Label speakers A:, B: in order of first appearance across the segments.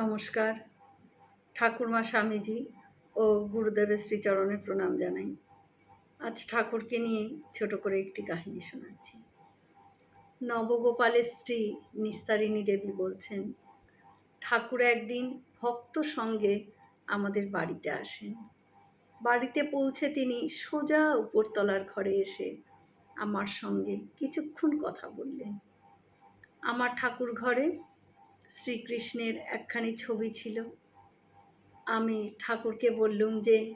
A: নমস্কার। ঠাকুরমা স্বামীজি ও গুরুদেবের শ্রীচরণে প্রণাম জানাই। আজ ঠাকুরকে নিয়ে ছোট করে একটি কাহিনী শোনাচ্ছি। নবগোপালের স্ত্রী নিস্তারিণী দেবী বলছেন, ঠাকুর একদিন ভক্ত সঙ্গে আমাদের বাড়িতে আসেন। বাড়িতে পৌঁছে তিনি সোজা উপরতলার ঘরে এসে আমার সঙ্গে কিছুক্ষণ কথা বললেন। আমার ঠাকুর ঘরে শ্রীকৃষ্ণের একখানি ছবি ছিল। আমি ঠাকুরকে বললুম যে,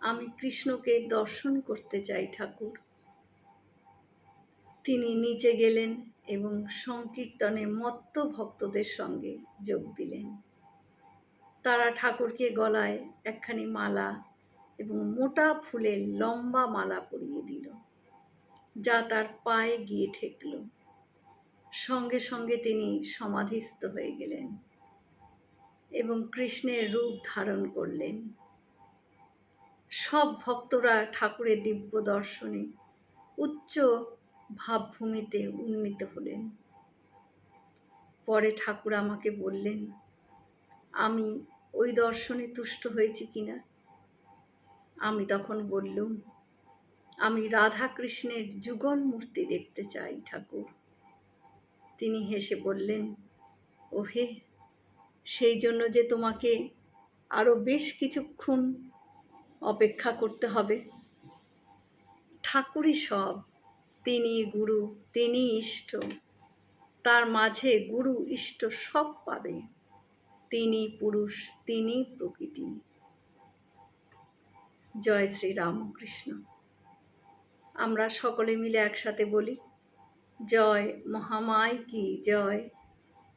A: আমি কৃষ্ণকে দর্শন করতে চাই ঠাকুর। তিনি নিচে গেলেন এবং সংকীর্তনে মত্ত ভক্তদের সঙ্গে যোগ দিলেন। তারা ঠাকুরকে গলায় একখানি মালা এবং মোটা ফুলের লম্বা মালা পরিয়ে দিল, যা তার পায়ে গিয়ে ঠেকল। সঙ্গে সঙ্গে তিনি সমাধিস্থ হয়ে গেলেন এবং কৃষ্ণের রূপ ধারণ করলেন। সব ভক্তরা ঠাকুরের দিব্য দর্শনে উচ্চ ভাবভূমিতে উন্নীত হলেন। পরে ঠাকুর আমাকে বললেন, আমি ওই দর্শনে তুষ্ট হয়েছি কিনা? আমি তখন বললুম, আমি রাধা কৃষ্ণের যুগল মূর্তি দেখতে চাই ঠাকুর। তিনি হেসে বললেন, ওহে, সেই জন্য যে তোমাকে আরও বেশ কিছুক্ষণ অপেক্ষা করতে হবে। ঠাকুরই সব, তিনি গুরু, তিনি ইষ্ট, তার মাঝে গুরু, ইষ্ট সব পাবে। তিনি পুরুষ, তিনি প্রকৃতি। জয় শ্রী রামকৃষ্ণ। আমরা সকলে মিলে একসাথে বলি জয় মহামায় কি জয়?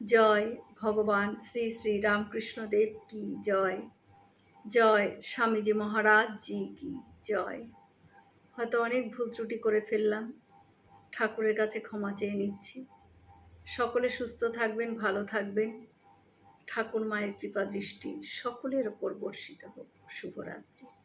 A: জয় ভগবান শ্রী শ্রী রামকৃষ্ণদেব কি জয়? জয় স্বামীজি মহারাজ জি কি জয়? হয়তো অনেক ভুল ত্রুটি করে ফেললাম। ঠাকুরের কাছে ক্ষমা চেয়ে নিচ্ছি। সকলে সুস্থ থাকবেন, ভালো থাকবেন। ঠাকুর মায়ের কৃপা দৃষ্টি সকলের ওপর বর্ষিত হোক। শুভরাত্রি।